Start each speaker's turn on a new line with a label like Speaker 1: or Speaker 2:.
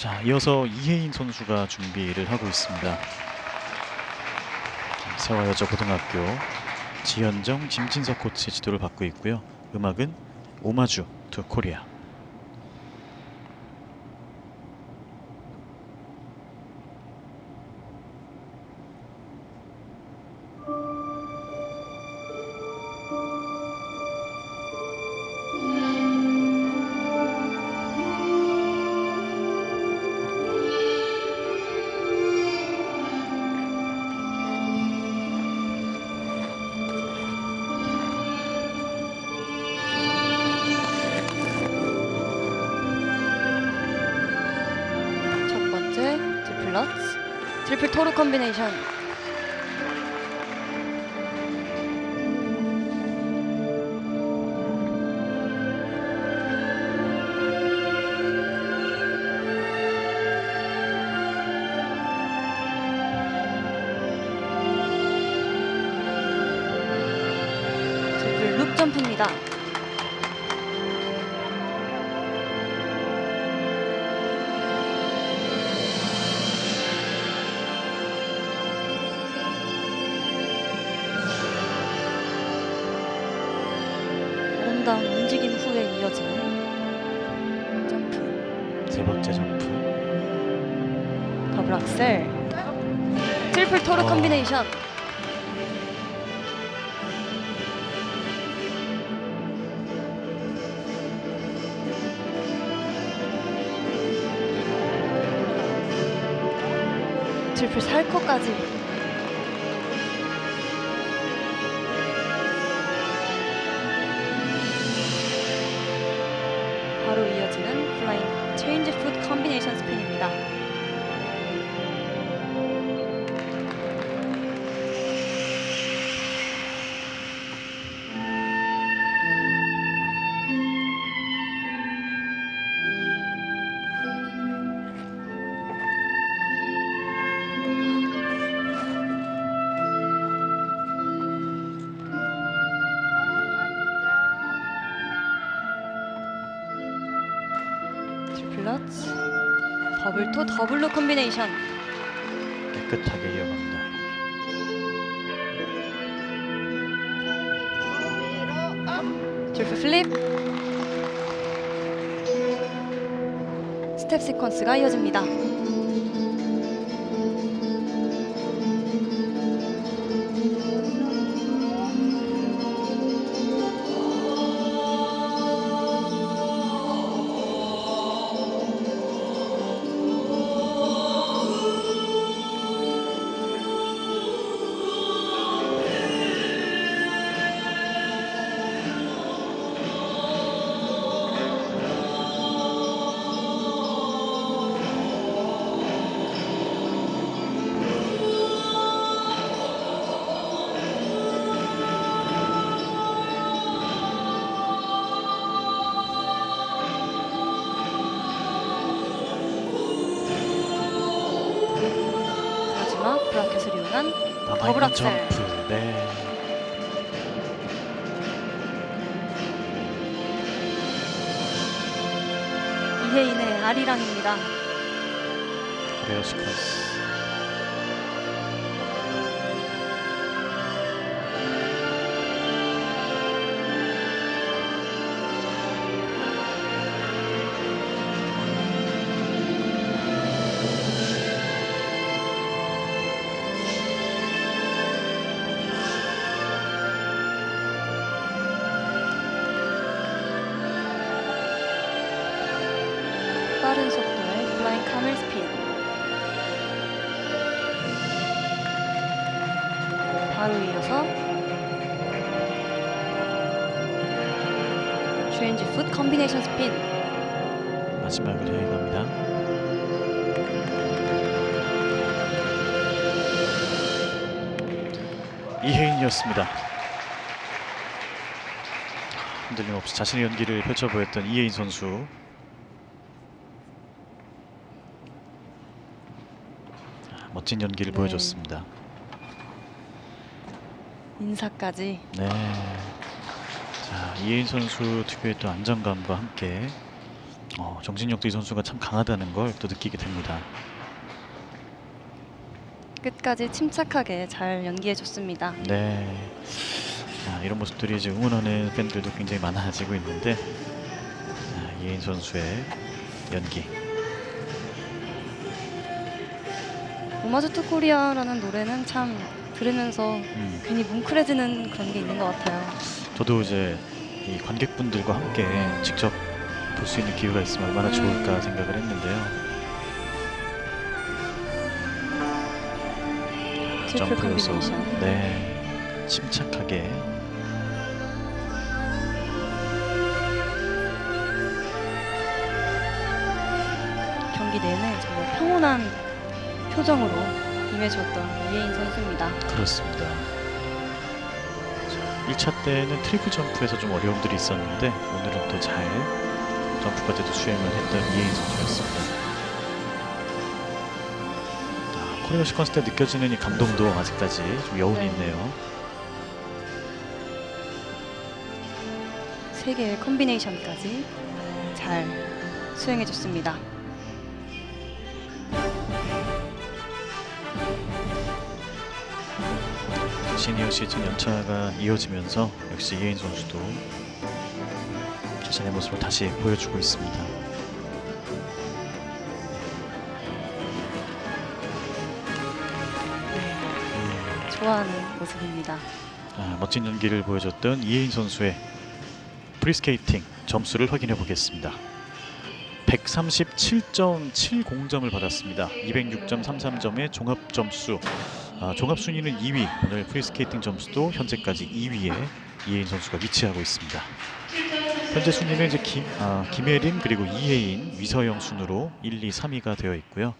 Speaker 1: 자, 이어서 이혜인 선수가 준비를 하고 있습니다. 세화여자 고등학교 지현정, 김진석 코치 지도를 받고 있고요. 음악은 오마주 투 코리아.
Speaker 2: 트리플 토르 트리플 룹 점프입니다. 아름다운 움직임 후에 이어지는 점프,
Speaker 1: 세 번째 점프.
Speaker 2: 더블 악셀, 트리플 토르
Speaker 1: 와.
Speaker 2: 콤비네이션. 트리플 살코까지 트리플러츠 더블 토 더블로 콤비네이션
Speaker 1: 깨끗하게 이어갑니다.
Speaker 2: 트리플 플립 스텝 시퀀스가 이어집니다. 브라켓을 이용한 더블
Speaker 1: 남아있는
Speaker 2: 악셀.
Speaker 1: 점프. 네.
Speaker 2: 이혜인의 아리랑입니다.
Speaker 1: 레어 스커스.
Speaker 2: 빠른 속도의 플라잉 카멜 스핀. 바로 이어서 주엔지 풋 콤비네이션 스핀.
Speaker 1: 마지막을 해갑니다. 이혜인이었습니다. 흔들림 없이 자신의 연기를 펼쳐 보였던 이혜인 선수. 멋진 연기를
Speaker 2: 네.
Speaker 1: 보여줬습니다.
Speaker 2: 인사까지
Speaker 1: 네. 자, 이혜인 선수 특유의 또 안정감과 함께 어, 정진혁도 이 선수가 참 강하다는 걸 또 느끼게 됩니다.
Speaker 2: 끝까지 침착하게 잘 연기해 줬습니다.
Speaker 1: 네. 자, 이런 모습들이 이제 응원하는 팬들도 굉장히 많아지고 있는데 자, 이혜인 선수의 연기.
Speaker 2: 오마주투 코리아라는 노래는 참 들으면서
Speaker 1: 음,
Speaker 2: 괜히 뭉클해지는 그런 게 있는 것 같아요.
Speaker 1: 저도 이제 이 관객분들과 함께 직접 볼 수 있는 기회가 있으면 얼마나 좋을까 생각을 했는데요.
Speaker 2: 트리플 콤비네이션.
Speaker 1: 네 침착하게
Speaker 2: 경기 내내 정말 평온한 표정으로 임해주었던 이혜인 선수입니다.
Speaker 1: 그렇습니다. 자, 1차 때는 트리플 점프에서 좀 어려움들이 있었는데 오늘은 또 잘 점프 과제도 수행을 했던 이혜인 선수였습니다. 아, 코리아 시퀀스 때 느껴지는 이 감동도 아직까지 좀 여운이
Speaker 2: 네.
Speaker 1: 있네요.
Speaker 2: 세 개의 콤비네이션까지 잘 수행해줬습니다.
Speaker 1: 시니어 시즌 연차가 이어지면서 역시 이혜인 선수도 자신의 모습을 다시 보여주고 있습니다.
Speaker 2: 좋아하는 모습입니다.
Speaker 1: 아, 멋진 연기를 보여줬던 이혜인 선수의 프리스케이팅 점수를 확인해 보겠습니다. 137.70점을 받았습니다. 206.33점의 종합 점수. 아, 종합 순위는 2위. 오늘 프리스케이팅 점수도 현재까지 2위에 이혜인 선수가 위치하고 있습니다. 현재 순위는 이제 김, 아, 김혜린 그리고 이혜인, 위서영 순으로 1, 2, 3위가 되어 있고요.